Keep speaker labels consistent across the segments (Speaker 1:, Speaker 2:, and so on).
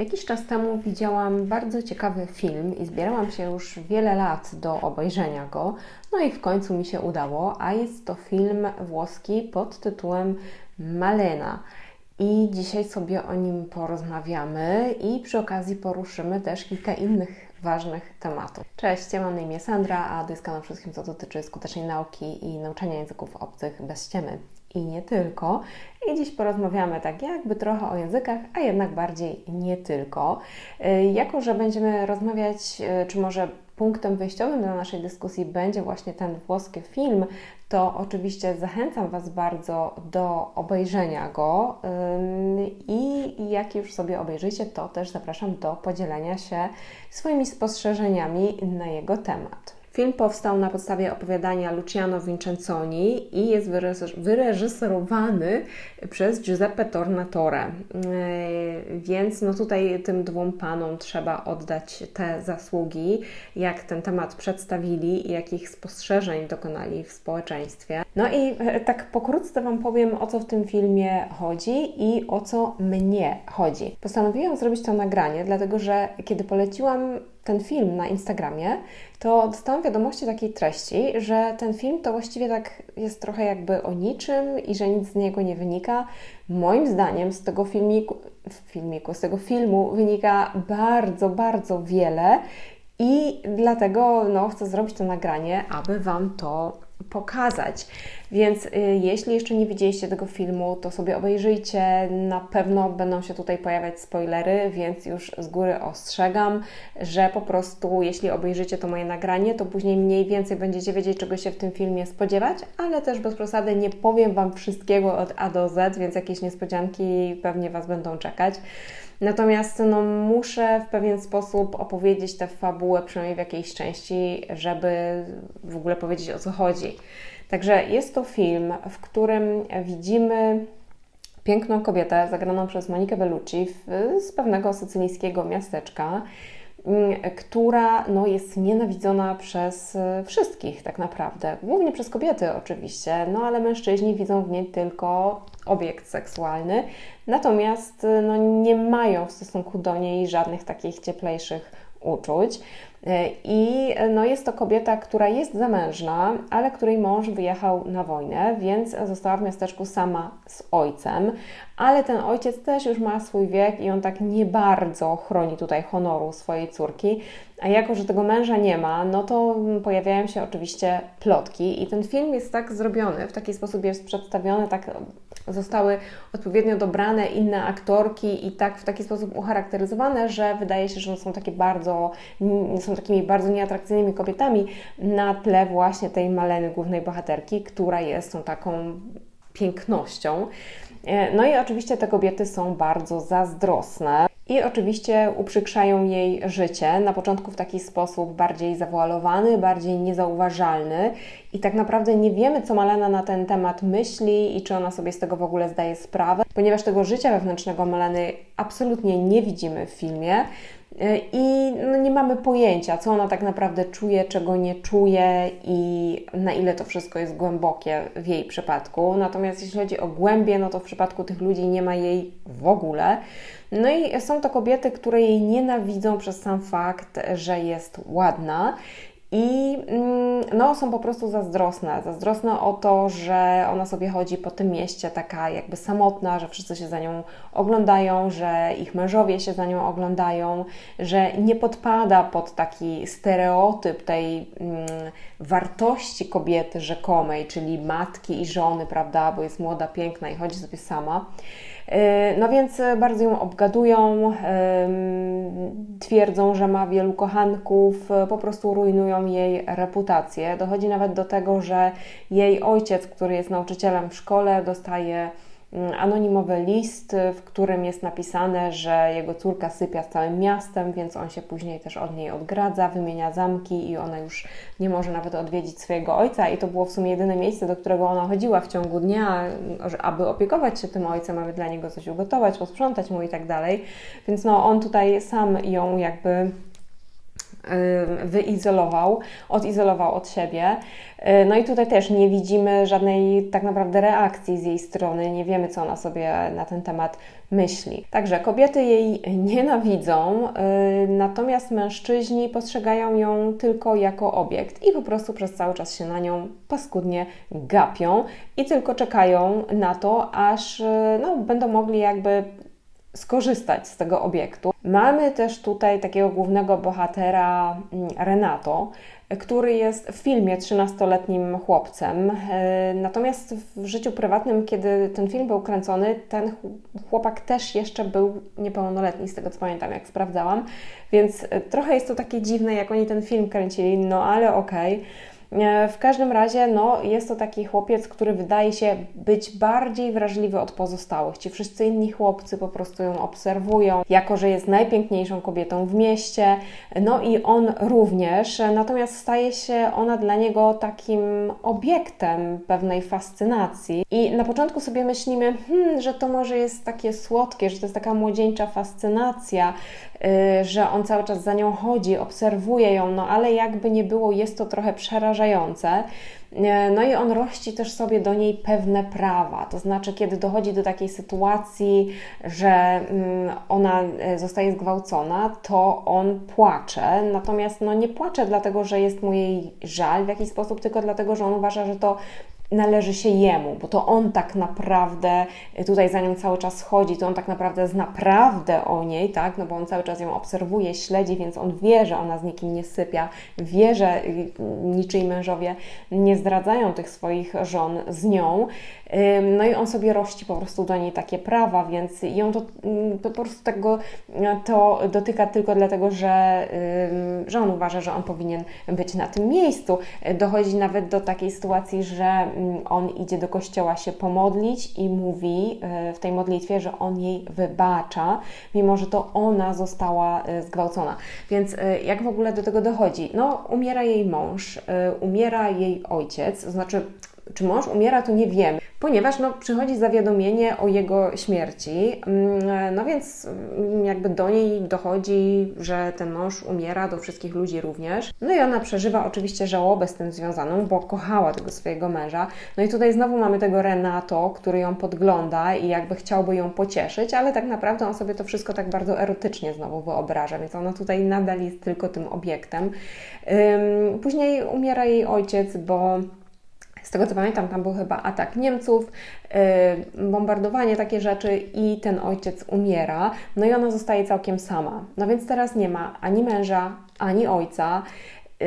Speaker 1: Jakiś czas temu widziałam bardzo ciekawy film i zbierałam się już wiele lat do obejrzenia go. No i w końcu mi się udało, a jest to film włoski pod tytułem Malena. I dzisiaj sobie o nim porozmawiamy i przy okazji poruszymy też kilka innych ważnych tematów. Cześć, ja mam na imię Sandra, a to jest kanał wszystkim, co dotyczy skutecznej nauki i nauczania języków obcych bez ściemy i nie tylko. I dziś porozmawiamy tak jakby trochę o językach, a jednak bardziej nie tylko. Y, jako, że będziemy rozmawiać, y, czy może punktem wyjściowym dla naszej dyskusji będzie właśnie ten włoski film, to oczywiście zachęcam Was bardzo do obejrzenia go i jak już sobie obejrzycie, to też zapraszam do podzielenia się swoimi spostrzeżeniami na jego temat. Film powstał na podstawie opowiadania Luciano Vincenzoni i jest wyreżyserowany przez Giuseppe Tornatore. E, więc no tutaj tym dwóm panom trzeba oddać te zasługi, jak ten temat przedstawili i jakich spostrzeżeń dokonali w społeczeństwie. No i e, tak pokrótce Wam powiem, o co w tym filmie chodzi i o co mnie chodzi. Postanowiłam zrobić to nagranie, dlatego że kiedy poleciłam ten film na Instagramie, to dostałam wiadomości takiej treści, że ten film to właściwie tak jest trochę jakby o niczym i że nic z niego nie wynika. Moim zdaniem z tego filmiku, filmiku, z tego filmu wynika bardzo, bardzo wiele i dlatego no, chcę zrobić to nagranie, aby Wam to pokazać. Więc y, jeśli jeszcze nie widzieliście tego filmu, to sobie obejrzyjcie. Na pewno będą się tutaj pojawiać spoilery, więc już z góry ostrzegam, że po prostu jeśli obejrzycie to moje nagranie, to później mniej więcej będziecie wiedzieć, czego się w tym filmie spodziewać, ale też bez przesady nie powiem Wam wszystkiego od A do Z, więc jakieś niespodzianki pewnie Was będą czekać. Natomiast no, muszę w pewien sposób opowiedzieć tę fabułę, przynajmniej w jakiejś części, żeby w ogóle powiedzieć o co chodzi. Także jest to film, w którym widzimy piękną kobietę zagraną przez Monikę Bellucci z pewnego sycylijskiego miasteczka, mm, która no, jest nienawidzona przez wszystkich tak naprawdę. Głównie przez kobiety oczywiście, no ale mężczyźni widzą w niej tylko obiekt seksualny, natomiast no, nie mają w stosunku do niej żadnych takich cieplejszych uczuć. E, I no jest to kobieta, która jest zamężna, ale której mąż wyjechał na wojnę, więc została w miasteczku sama z ojcem. Ale ten ojciec też już ma swój wiek i on tak nie bardzo chroni tutaj honoru swojej córki. A jako, że tego męża nie ma, no to pojawiają się oczywiście plotki. I ten film jest tak zrobiony, w taki sposób jest przedstawiony, tak zostały odpowiednio dobrane inne aktorki i tak w taki sposób ucharakteryzowane, że wydaje się, że są takie bardzo, są takimi bardzo nieatrakcyjnymi kobietami na tle właśnie tej Maleny, głównej bohaterki, która jest tą taką pięknością. E, no i oczywiście te kobiety są bardzo zazdrosne i oczywiście uprzykrzają jej życie, na początku w taki sposób bardziej zawoalowany, bardziej niezauważalny i tak naprawdę nie wiemy, co Malena na ten temat myśli i czy ona sobie z tego w ogóle zdaje sprawę, ponieważ tego życia wewnętrznego Maleny absolutnie nie widzimy w filmie. E, I no nie mamy pojęcia, co ona tak naprawdę czuje, czego nie czuje i na ile to wszystko jest głębokie w jej przypadku. Natomiast jeśli chodzi o głębie, no to w przypadku tych ludzi nie ma jej w ogóle. No i są to kobiety, które jej nienawidzą przez sam fakt, że jest ładna. I mm, no, są po prostu zazdrosne. Zazdrosne o to, że ona sobie chodzi po tym mieście taka jakby samotna, że wszyscy się za nią oglądają, że ich mężowie się za nią oglądają, że nie podpada pod taki stereotyp tej mm, wartości kobiety rzekomej, czyli matki i żony, prawda, bo jest młoda, piękna i chodzi sobie sama. E, no więc bardzo ją obgadują, twierdzą, że ma wielu kochanków, po prostu rujnują jej reputację. Dochodzi nawet do tego, że jej ojciec, który jest nauczycielem w szkole, dostaje anonimowy list, w którym jest napisane, że jego córka sypia z całym miastem, więc on się później też od niej odgradza, wymienia zamki i ona już nie może nawet odwiedzić swojego ojca. I to było w sumie jedyne miejsce, do którego ona chodziła w ciągu dnia, aby opiekować się tym ojcem, aby dla niego coś ugotować, posprzątać mu i tak dalej. Więc no, on tutaj sam ją jakby wyizolował, odizolował od siebie. Y, no i tutaj też nie widzimy żadnej tak naprawdę reakcji z jej strony, nie wiemy, co ona sobie na ten temat myśli. Także kobiety jej nienawidzą, y, natomiast mężczyźni postrzegają ją tylko jako obiekt i po prostu przez cały czas się na nią paskudnie gapią i tylko czekają na to, aż no, będą mogli jakby skorzystać z tego obiektu. Mamy też tutaj takiego głównego bohatera mm, Renato, który jest w filmie 13-letnim chłopcem. E, natomiast w życiu prywatnym, kiedy ten film był kręcony, ten chłopak też jeszcze był niepełnoletni, z tego co pamiętam, jak sprawdzałam. Więc e, trochę jest to takie dziwne, jak oni ten film kręcili, no ale okej. Okay. E, w każdym razie, no, jest to taki chłopiec, który wydaje się być bardziej wrażliwy od pozostałych. Ci wszyscy inni chłopcy po prostu ją obserwują, jako że jest najpiękniejszą kobietą w mieście, no i on również, natomiast staje się ona dla niego takim obiektem pewnej fascynacji. I na początku sobie myślimy, hmm, że to może jest takie słodkie, że to jest taka młodzieńcza fascynacja, Y, że on cały czas za nią chodzi, obserwuje ją, no ale jakby nie było, jest to trochę przerażające. Y, no i on rości też sobie do niej pewne prawa, to znaczy, kiedy dochodzi do takiej sytuacji, że mm, ona y, zostaje zgwałcona, to on płacze, natomiast no nie płacze dlatego, że jest mu jej żal w jakiś sposób, tylko dlatego, że on uważa, że to należy się jemu, bo to on tak naprawdę tutaj za nią cały czas chodzi, to on tak naprawdę zna prawdę o niej, tak? No bo on cały czas ją obserwuje, śledzi, więc on wie, że ona z nikim nie sypia, wie, że niczyi mężowie nie zdradzają tych swoich żon z nią. No i on sobie rości po prostu do niej takie prawa, więc ją to, to po prostu tego to dotyka tylko dlatego, że, że on uważa, że on powinien być na tym miejscu. Dochodzi nawet do takiej sytuacji, że on idzie do kościoła się pomodlić i mówi e, w tej modlitwie, że on jej wybacza, mimo że to ona została e, zgwałcona. Więc e, jak w ogóle do tego dochodzi? No, umiera jej mąż, umiera jej ojciec, to znaczy czy mąż umiera, to nie wiemy, ponieważ no, przychodzi zawiadomienie o jego śmierci. Mm, no więc mm, jakby do niej dochodzi, że ten mąż umiera, do wszystkich ludzi również. No i ona przeżywa oczywiście żałobę z tym związaną, bo kochała tego swojego męża. No i tutaj znowu mamy tego Renato, który ją podgląda i jakby chciałby ją pocieszyć, ale tak naprawdę on sobie to wszystko tak bardzo erotycznie znowu wyobraża, więc ona tutaj nadal jest tylko tym obiektem. Później umiera jej ojciec, bo z tego co pamiętam, tam był chyba atak Niemców, yy, bombardowanie, takie rzeczy i ten ojciec umiera, no i ona zostaje całkiem sama. No więc teraz nie ma ani męża, ani ojca yy,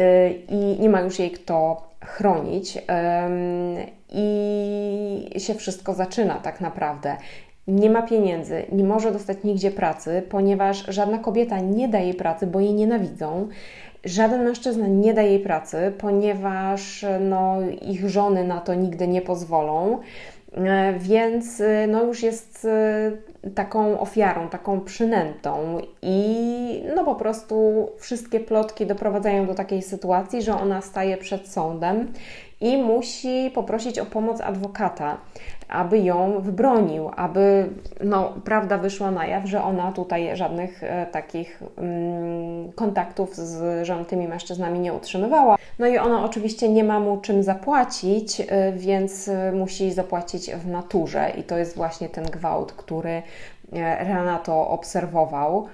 Speaker 1: i nie ma już jej kto chronić. Yy, I się wszystko zaczyna tak naprawdę nie ma pieniędzy, nie może dostać nigdzie pracy, ponieważ żadna kobieta nie daje pracy, bo jej nienawidzą. Żaden mężczyzna nie daje jej pracy, ponieważ no, ich żony na to nigdy nie pozwolą. E, więc e, no już jest e, taką ofiarą, taką przynętą i no po prostu wszystkie plotki doprowadzają do takiej sytuacji, że ona staje przed sądem i musi poprosić o pomoc adwokata aby ją wybronił, aby no, prawda wyszła na jaw, że ona tutaj żadnych e, takich mm, kontaktów z żonatymi mężczyznami nie utrzymywała. No i ona oczywiście nie ma mu czym zapłacić, e, więc e, musi zapłacić w naturze i to jest właśnie ten gwałt, który e, Renato obserwował.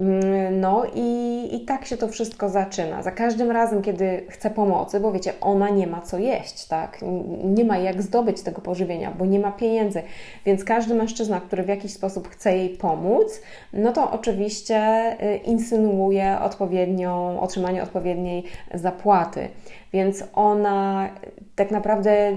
Speaker 1: Mm, no i, i tak się to wszystko zaczyna. Za każdym razem, kiedy chce pomocy, bo wiecie, ona nie ma co jeść, tak? Nie ma jak zdobyć tego pożywienia, bo nie ma pieniędzy. Więc każdy mężczyzna, który w jakiś sposób chce jej pomóc, no to oczywiście y, insynuuje odpowiednią, otrzymanie odpowiedniej zapłaty. Więc ona tak naprawdę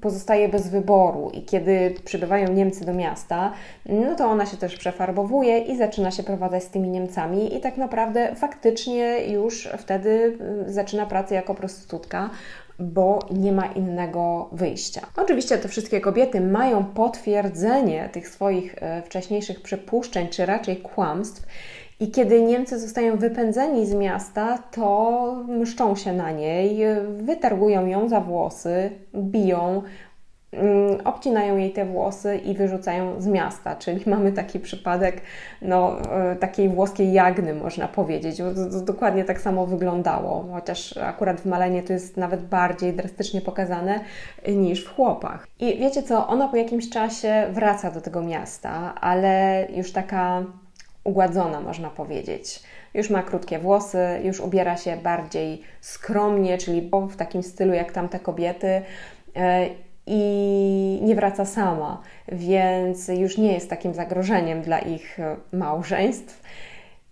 Speaker 1: pozostaje bez wyboru i kiedy przybywają Niemcy do miasta, no to ona się też przefarbowuje i zaczyna się prowadzać z tymi Niemcami i tak naprawdę faktycznie już wtedy y, zaczyna pracę jako prostytutka, bo nie ma innego wyjścia. Oczywiście te wszystkie kobiety mają potwierdzenie tych swoich y, wcześniejszych przypuszczeń, czy raczej kłamstw, i kiedy Niemcy zostają wypędzeni z miasta, to mszczą się na niej, wytargują ją za włosy, biją, mm, obcinają jej te włosy i wyrzucają z miasta. Czyli mamy taki przypadek no, e, takiej włoskiej jagny, można powiedzieć. Dokładnie tak samo wyglądało, chociaż akurat w Malenie to jest nawet bardziej drastycznie pokazane niż w chłopach. I wiecie co, ona po jakimś czasie wraca do tego miasta, ale już taka ugładzona, można powiedzieć. Już ma krótkie włosy, już ubiera się bardziej skromnie, czyli w takim stylu jak tamte kobiety e, i nie wraca sama, więc już nie jest takim zagrożeniem dla ich e, małżeństw.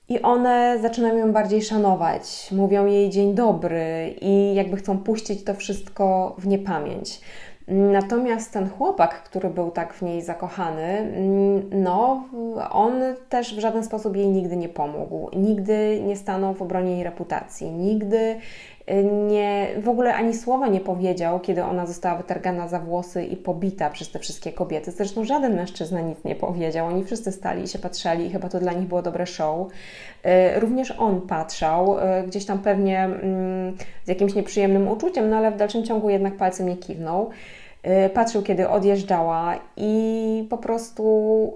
Speaker 1: I one zaczynają ją bardziej szanować, mówią jej dzień dobry i jakby chcą puścić to wszystko w niepamięć. Natomiast ten chłopak, który był tak w niej zakochany, mm, no, on też w żaden sposób jej nigdy nie pomógł. Nigdy nie stanął w obronie jej reputacji. Nigdy nie, w ogóle ani słowa nie powiedział, kiedy ona została wytargana za włosy i pobita przez te wszystkie kobiety. Zresztą żaden mężczyzna nic nie powiedział. Oni wszyscy stali i się patrzeli i chyba to dla nich było dobre show. E, również on patrzał, e, gdzieś tam pewnie mm, z jakimś nieprzyjemnym uczuciem, no ale w dalszym ciągu jednak palcem nie kiwnął. Y, patrzył, kiedy odjeżdżała, i po prostu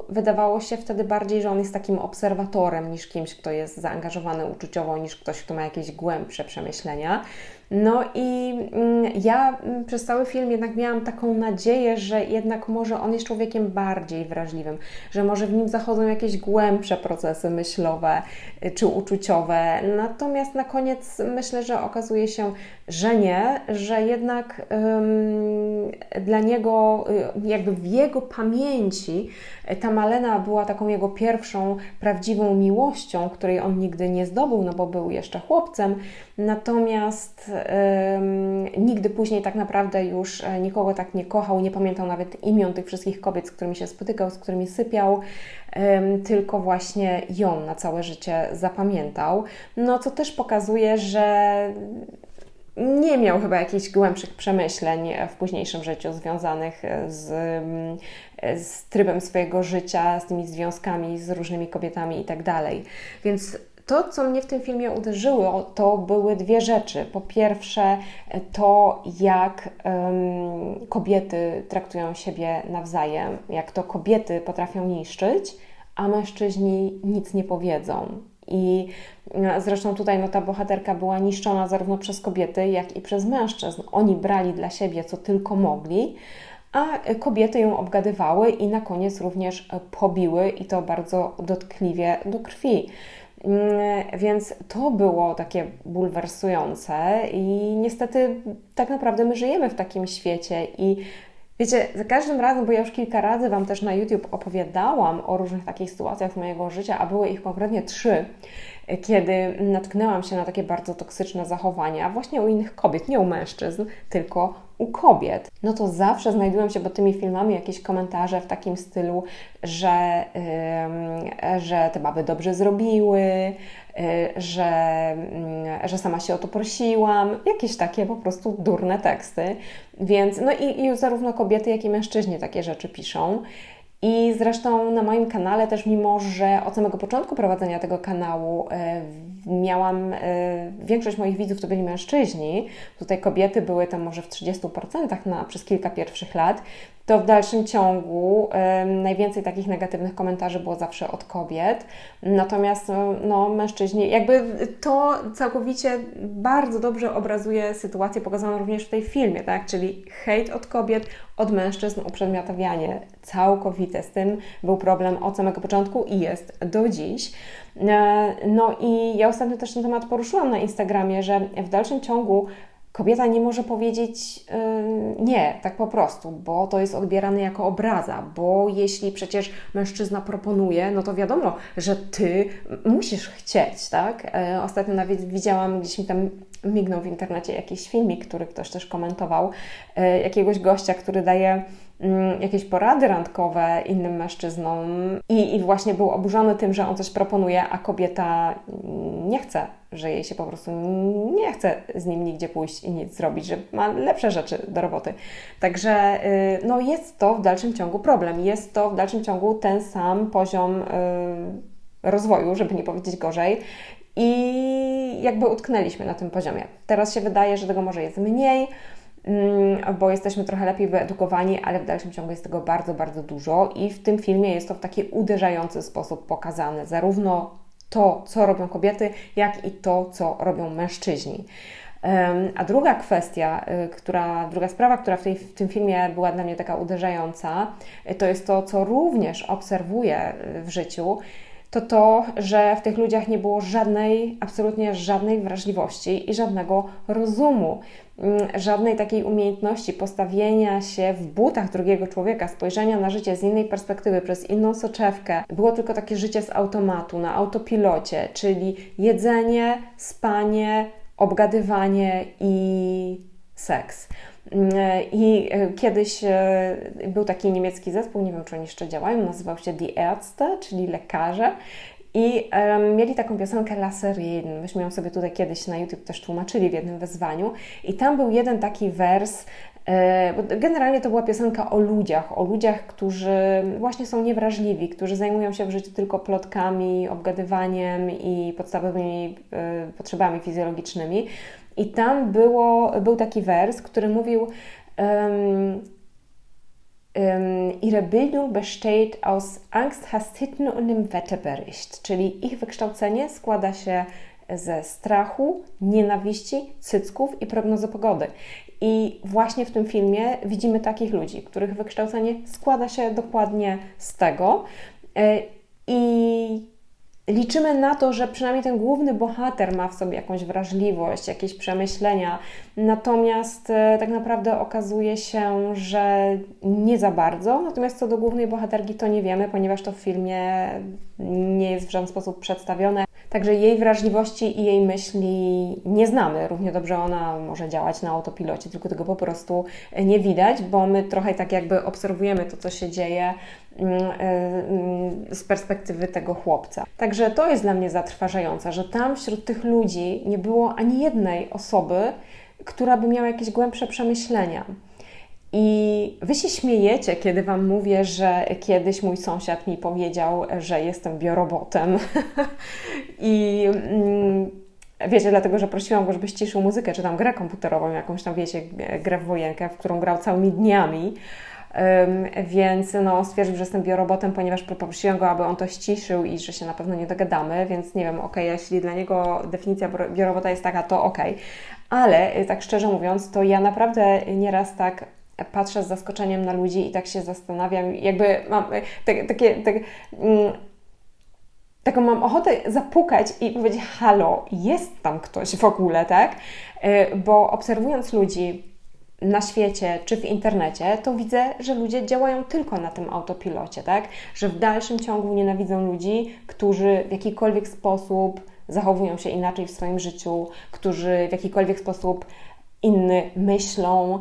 Speaker 1: wydawało się wtedy bardziej, że on jest takim obserwatorem niż kimś, kto jest zaangażowany uczuciowo, niż ktoś, kto ma jakieś głębsze przemyślenia. No i mm, ja mm, przez cały film jednak miałam taką nadzieję, że jednak może on jest człowiekiem bardziej wrażliwym, że może w nim zachodzą jakieś głębsze procesy myślowe y, czy uczuciowe. Natomiast na koniec myślę, że okazuje się, że nie, że jednak ym, dla niego, y, jakby w jego pamięci, y, ta Malena była taką jego pierwszą prawdziwą miłością, której on nigdy nie zdobył, no bo był jeszcze chłopcem. Natomiast nigdy później tak naprawdę już e, nikogo tak nie kochał, nie pamiętał nawet imion tych wszystkich kobiet, z którymi się spotykał, z którymi sypiał, tylko właśnie ją na całe życie zapamiętał. No co też pokazuje, że nie miał chyba jakichś głębszych przemyśleń w późniejszym życiu związanych z, z trybem swojego życia, z tymi związkami z różnymi kobietami i tak. Więc to, co mnie w tym filmie uderzyło, to były dwie rzeczy. Po pierwsze, to jak um, kobiety traktują siebie nawzajem, jak to kobiety potrafią niszczyć, a mężczyźni nic nie powiedzą. I e, zresztą tutaj no, ta bohaterka była niszczona zarówno przez kobiety, jak i przez mężczyzn. Oni brali dla siebie co tylko mogli, a kobiety ją obgadywały i na koniec również pobiły i to bardzo dotkliwie do krwi. Mm, więc to było takie bulwersujące i niestety tak naprawdę my żyjemy w takim świecie i Wiecie, za każdym razem, bo ja już kilka razy Wam też na YouTube opowiadałam o różnych takich sytuacjach z mojego życia, a były ich konkretnie trzy, kiedy natknęłam się na takie bardzo toksyczne zachowania właśnie u innych kobiet, nie u mężczyzn, tylko u kobiet, no to zawsze znajdują się pod tymi filmami jakieś komentarze w takim stylu, że, yy, że te baby dobrze zrobiły, yy, że, yy, że sama się o to prosiłam, jakieś takie po prostu durne teksty. Więc, no i, i zarówno kobiety, jak i mężczyźni takie rzeczy piszą. I zresztą na moim kanale też, mimo że od samego początku prowadzenia tego kanału e, miałam, e, większość moich widzów to byli mężczyźni, tutaj kobiety były tam może w 30% na, przez kilka pierwszych lat, to w dalszym ciągu najwięcej takich negatywnych komentarzy było zawsze od kobiet. Natomiast no, mężczyźni, jakby to całkowicie bardzo dobrze obrazuje sytuację pokazaną również w tej filmie, tak? Czyli hejt od kobiet, od mężczyzn, uprzedmiotawianie Z tym był problem od samego początku i jest do dziś. E, no i ja ostatnio też ten temat poruszyłam na Instagramie, że w dalszym ciągu kobieta nie może powiedzieć yy, nie, tak po prostu, bo to jest odbierane jako obraza, bo jeśli przecież mężczyzna proponuje, no to wiadomo, że ty musisz chcieć, tak? Yy, ostatnio nawet widziałam, gdzieś mi tam mignął w internecie jakiś filmik, który ktoś też komentował, yy, jakiegoś gościa, który daje jakieś porady randkowe innym mężczyznom i, i właśnie był oburzony tym, że on coś proponuje, a kobieta nie chce, że jej się po prostu nie chce z nim nigdzie pójść i nic zrobić, że ma lepsze rzeczy do roboty. Także y, no jest to w dalszym ciągu problem. Jest to w dalszym ciągu ten sam poziom y, rozwoju, żeby nie powiedzieć gorzej. I jakby utknęliśmy na tym poziomie. Teraz się wydaje, że tego może jest mniej, mm, bo jesteśmy trochę lepiej wyedukowani, ale w dalszym ciągu jest tego bardzo, bardzo dużo i w tym filmie jest to w taki uderzający sposób pokazane, zarówno to, co robią kobiety, jak i to, co robią mężczyźni. A druga kwestia, y, która, druga sprawa, która w, tej, w tym filmie była dla mnie taka uderzająca, y, to jest to, co również obserwuję y, w życiu, to to, że w tych ludziach nie było żadnej, absolutnie żadnej wrażliwości i żadnego rozumu, mm, żadnej takiej umiejętności postawienia się w butach drugiego człowieka, spojrzenia na życie z innej perspektywy, przez inną soczewkę. Było tylko takie życie z automatu, na autopilocie, czyli jedzenie, spanie, obgadywanie i seks. I e, kiedyś e, był taki niemiecki zespół, nie wiem czy oni jeszcze działają, nazywał się Die Ärzte, czyli lekarze. I um, mieli taką piosenkę Laserin. Myśmy ją sobie tutaj kiedyś na YouTube też tłumaczyli w jednym wezwaniu. I tam był jeden taki wers, Generalnie to była piosenka o ludziach, o ludziach, którzy właśnie są niewrażliwi, którzy zajmują się w życiu tylko plotkami, obgadywaniem i podstawowymi potrzebami fizjologicznymi. I tam było, był taki wers, który mówił um, um, Ihre Bildung besteht aus Angst, Hastitten und dem Wetterbericht, czyli ich wykształcenie składa się ze strachu, nienawiści, cycków i prognozy pogody. I właśnie w tym filmie widzimy takich ludzi, których wykształcenie składa się dokładnie z tego. E, I liczymy na to, że przynajmniej ten główny bohater ma w sobie jakąś wrażliwość, jakieś przemyślenia, natomiast e, tak naprawdę okazuje się, że nie za bardzo. Natomiast co do głównej bohaterki, to nie wiemy, ponieważ to w filmie nie jest w żaden sposób przedstawione. Także jej wrażliwości i jej myśli nie znamy. Równie dobrze ona może działać na autopilocie, tylko tego po prostu nie widać, bo my trochę tak jakby obserwujemy to, co się dzieje mm, mm, z perspektywy tego chłopca. Także to jest dla mnie zatrważające, że tam wśród tych ludzi nie było ani jednej osoby, która by miała jakieś głębsze przemyślenia. I wy się śmiejecie, kiedy wam mówię, że kiedyś mój sąsiad mi powiedział, że jestem biorobotem. I mm, wiecie, dlatego, że prosiłam go, żeby ściszył muzykę, czy tam grę komputerową, jakąś tam, wiecie, grę w wojenkę, w którą grał całymi dniami. Więc no, stwierdził, że jestem biorobotem, ponieważ poprosiłam go, aby on to ściszył i że się na pewno nie dogadamy, więc nie wiem, ok, jeśli dla niego definicja biorobota jest taka, to ok. Ale tak szczerze mówiąc, to ja naprawdę nieraz tak patrzę z zaskoczeniem na ludzi i tak się zastanawiam, jakby mam takie, takie, mm, taką mam ochotę zapukać i powiedzieć: Halo, jest tam ktoś w ogóle, tak? E, bo obserwując ludzi na świecie czy w internecie, to widzę, że ludzie działają tylko na tym autopilocie, tak? Że w dalszym ciągu nienawidzą ludzi, którzy w jakikolwiek sposób zachowują się inaczej w swoim życiu, którzy w jakikolwiek sposób inny myślą,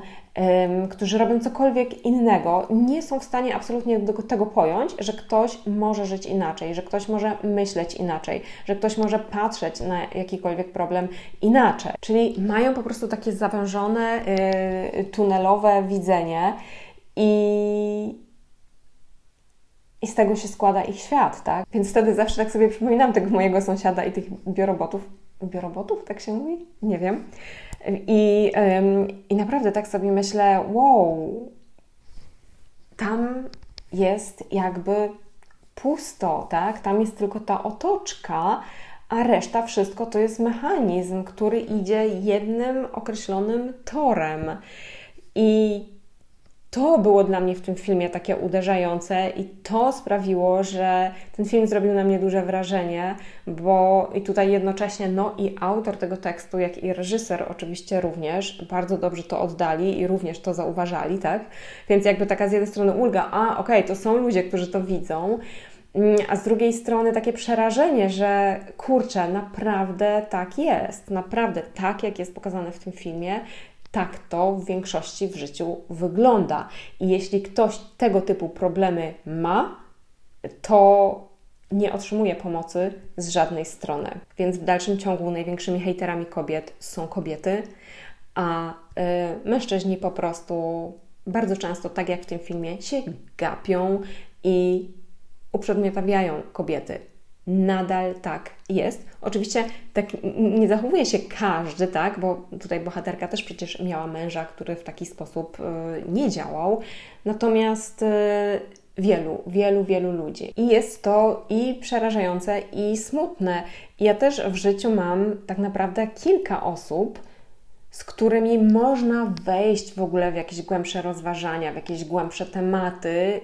Speaker 1: którzy robią cokolwiek innego, nie są w stanie absolutnie tego pojąć, że ktoś może żyć inaczej, że ktoś może myśleć inaczej, że ktoś może patrzeć na jakikolwiek problem inaczej. Czyli mają po prostu takie zawężone, yy, tunelowe widzenie i, i z tego się składa ich świat, tak? Więc wtedy zawsze tak sobie przypominam tego mojego sąsiada i tych biorobotów. Biorobotów, tak się mówi? Nie wiem. I, I naprawdę tak sobie myślę, wow, tam jest jakby pusto, tak? Tam jest tylko ta otoczka, a reszta wszystko to jest mechanizm, który idzie jednym określonym torem. I to było dla mnie w tym filmie takie uderzające i to sprawiło, że ten film zrobił na mnie duże wrażenie, bo i tutaj jednocześnie no i autor tego tekstu, jak i reżyser oczywiście również bardzo dobrze to oddali i również to zauważali, tak? Więc jakby taka z jednej strony ulga, a okej, okay, to są ludzie, którzy to widzą, mm, a z drugiej strony takie przerażenie, że kurczę, naprawdę tak jest, naprawdę tak, jak jest pokazane w tym filmie, tak to w większości w życiu wygląda. I jeśli ktoś tego typu problemy ma, to nie otrzymuje pomocy z żadnej strony. Więc w dalszym ciągu największymi hejterami kobiet są kobiety, a y, mężczyźni po prostu bardzo często, tak jak w tym filmie, się gapią i uprzedmiotawiają kobiety. Nadal tak jest. Oczywiście tak nie zachowuje się każdy, tak, bo tutaj bohaterka też przecież miała męża, który w taki sposób y, nie działał. Natomiast y, wielu, wielu, wielu ludzi. I jest to i przerażające, i smutne. Ja też w życiu mam tak naprawdę kilka osób, z którymi można wejść w ogóle w jakieś głębsze rozważania, w jakieś głębsze tematy,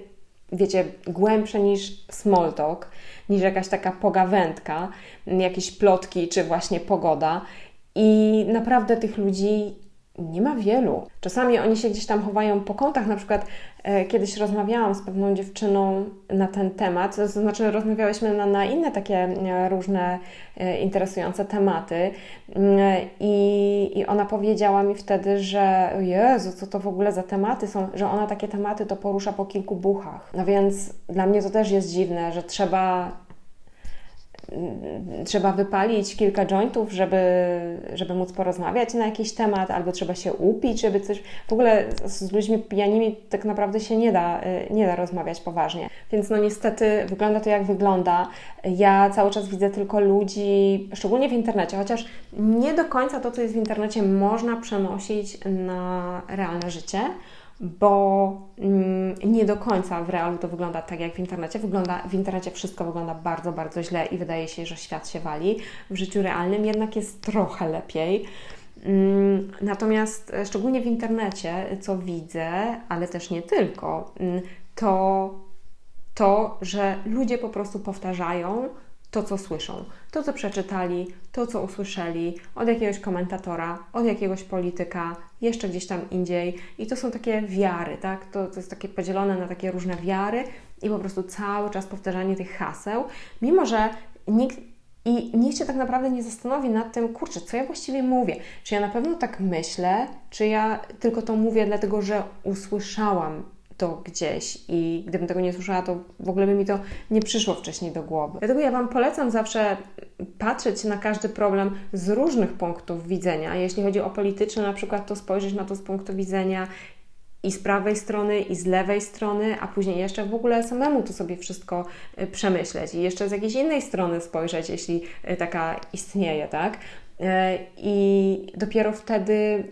Speaker 1: wiecie, głębsze niż small talk, niż jakaś taka pogawędka, jakieś plotki czy właśnie pogoda. I naprawdę tych ludzi nie ma wielu. Czasami oni się gdzieś tam chowają po kątach. Na przykład e, kiedyś rozmawiałam z pewną dziewczyną na ten temat, to znaczy rozmawiałyśmy na, na inne takie e, różne e, interesujące tematy mm, i, i ona powiedziała mi wtedy, że Jezu, co to w ogóle za tematy są, że ona takie tematy to porusza po kilku buchach. No więc dla mnie to też jest dziwne, że trzeba trzeba wypalić kilka jointów, żeby, żeby móc porozmawiać na jakiś temat, albo trzeba się upić, żeby coś. W ogóle z ludźmi pijanymi tak naprawdę się nie da, y, nie da rozmawiać poważnie. Więc no niestety wygląda to jak wygląda. Ja cały czas widzę tylko ludzi, szczególnie w internecie, chociaż nie do końca to, co jest w internecie, można przenosić na realne życie bo mm, nie do końca w realu to wygląda tak jak w internecie. Wygląda, w internecie wszystko wygląda bardzo, bardzo źle i wydaje się, że świat się wali. W życiu realnym jednak jest trochę lepiej. Mm, natomiast e, szczególnie w internecie, co widzę, ale też nie tylko, mm, to to, że ludzie po prostu powtarzają to, co słyszą, to, co przeczytali, to, co usłyszeli od jakiegoś komentatora, od jakiegoś polityka, jeszcze gdzieś tam indziej. I to są takie wiary, tak? To, to jest takie podzielone na takie różne wiary i po prostu cały czas powtarzanie tych haseł, mimo że nikt i nikt się tak naprawdę nie zastanowi nad tym, kurczę, co ja właściwie mówię. Czy ja na pewno tak myślę, czy ja tylko to mówię dlatego, że usłyszałam to gdzieś i gdybym tego nie słyszała, to w ogóle by mi to nie przyszło wcześniej do głowy. Dlatego ja Wam polecam zawsze patrzeć na każdy problem z różnych punktów widzenia. Jeśli chodzi o polityczne, na przykład, to spojrzeć na to z punktu widzenia i z prawej strony, i z lewej strony, a później jeszcze w ogóle samemu to sobie wszystko y, przemyśleć i jeszcze z jakiejś innej strony spojrzeć, jeśli y, taka istnieje, tak? E, I dopiero wtedy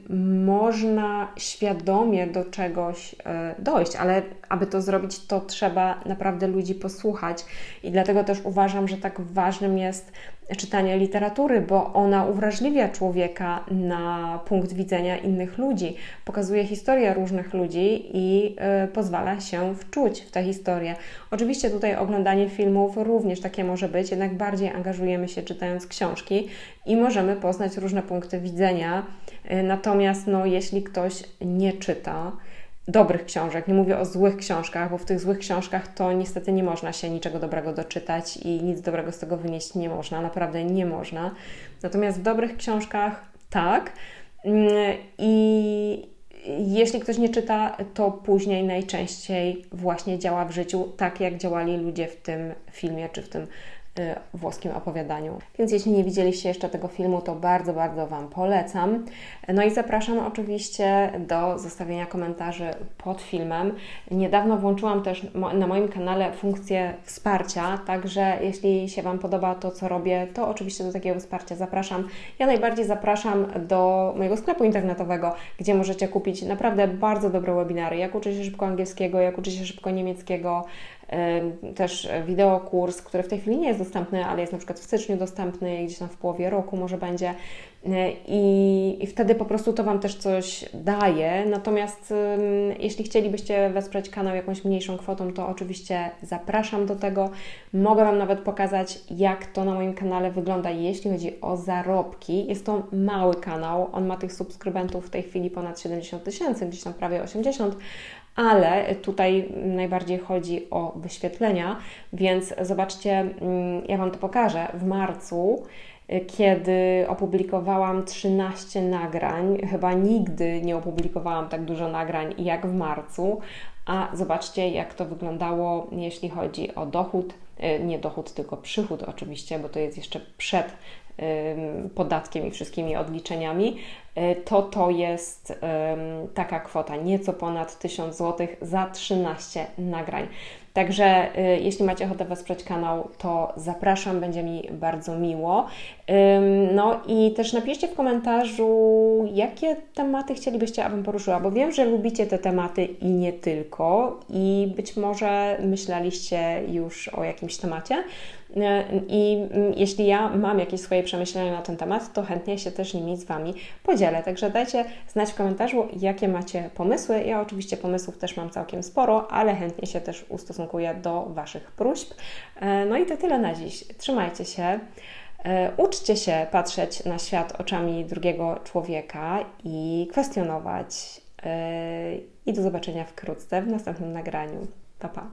Speaker 1: można świadomie do czegoś e, dojść, ale aby to zrobić, to trzeba naprawdę ludzi posłuchać. I dlatego też uważam, że tak ważnym jest czytanie literatury, bo ona uwrażliwia człowieka na punkt widzenia innych ludzi, pokazuje historię różnych ludzi i y, pozwala się wczuć w tę historię. Oczywiście tutaj oglądanie filmów również takie może być, jednak bardziej angażujemy się czytając książki i możemy poznać różne punkty widzenia. Y, natomiast no, jeśli ktoś nie czyta, dobrych książek, nie mówię o złych książkach, bo w tych złych książkach to niestety nie można się niczego dobrego doczytać i nic dobrego z tego wynieść nie można, naprawdę nie można. Natomiast w dobrych książkach tak. Mm, I jeśli ktoś nie czyta, to później najczęściej właśnie działa w życiu tak, jak działali ludzie w tym filmie czy w tym włoskim opowiadaniu. Więc jeśli nie widzieliście jeszcze tego filmu, to bardzo, bardzo Wam polecam. No i zapraszam oczywiście do zostawienia komentarzy pod filmem. Niedawno włączyłam też na moim kanale funkcję wsparcia, także jeśli się Wam podoba to, co robię, to oczywiście do takiego wsparcia zapraszam. Ja najbardziej zapraszam do mojego sklepu internetowego, gdzie możecie kupić naprawdę bardzo dobre webinary, jak uczyć się szybko angielskiego, jak uczyć się szybko niemieckiego, też wideokurs, który w tej chwili nie jest dostępny, ale jest na przykład w styczniu dostępny, gdzieś tam w połowie roku może będzie. I, I, wtedy po prostu to Wam też coś daje. Natomiast jeśli chcielibyście wesprzeć kanał jakąś mniejszą kwotą, to oczywiście zapraszam do tego. Mogę Wam nawet pokazać, jak to na moim kanale wygląda, jeśli chodzi o zarobki. Jest to mały kanał, on ma tych subskrybentów w tej chwili ponad 70 tysięcy, gdzieś tam prawie 80 ale tutaj najbardziej chodzi o wyświetlenia, więc zobaczcie, mm, ja Wam to pokażę. W marcu kiedy opublikowałam 13 nagrań. Chyba nigdy nie opublikowałam tak dużo nagrań jak w marcu. A zobaczcie, jak to wyglądało, jeśli chodzi o dochód. E, nie dochód, tylko przychód, oczywiście, bo to jest jeszcze przed podatkiem i wszystkimi odliczeniami, to to jest taka kwota, nieco ponad 1000 zł za 13 nagrań. Także y, jeśli macie ochotę wesprzeć kanał, to zapraszam, będzie mi bardzo miło. No i też napiszcie w komentarzu, jakie tematy chcielibyście, abym poruszyła, bo wiem, że lubicie te tematy i nie tylko, i być może myśleliście już o jakimś temacie. E, I mm, jeśli ja mam jakieś swoje przemyślenia na ten temat, to chętnie się też nimi z Wami podzielę. Także dajcie znać w komentarzu, jakie macie pomysły. Ja oczywiście pomysłów też mam całkiem sporo, ale chętnie się też ustosunkuję do Waszych próśb. E, no i to tyle na dziś. Trzymajcie się. E, uczcie się patrzeć na świat oczami drugiego człowieka i kwestionować. I do zobaczenia wkrótce w następnym nagraniu. Pa, pa.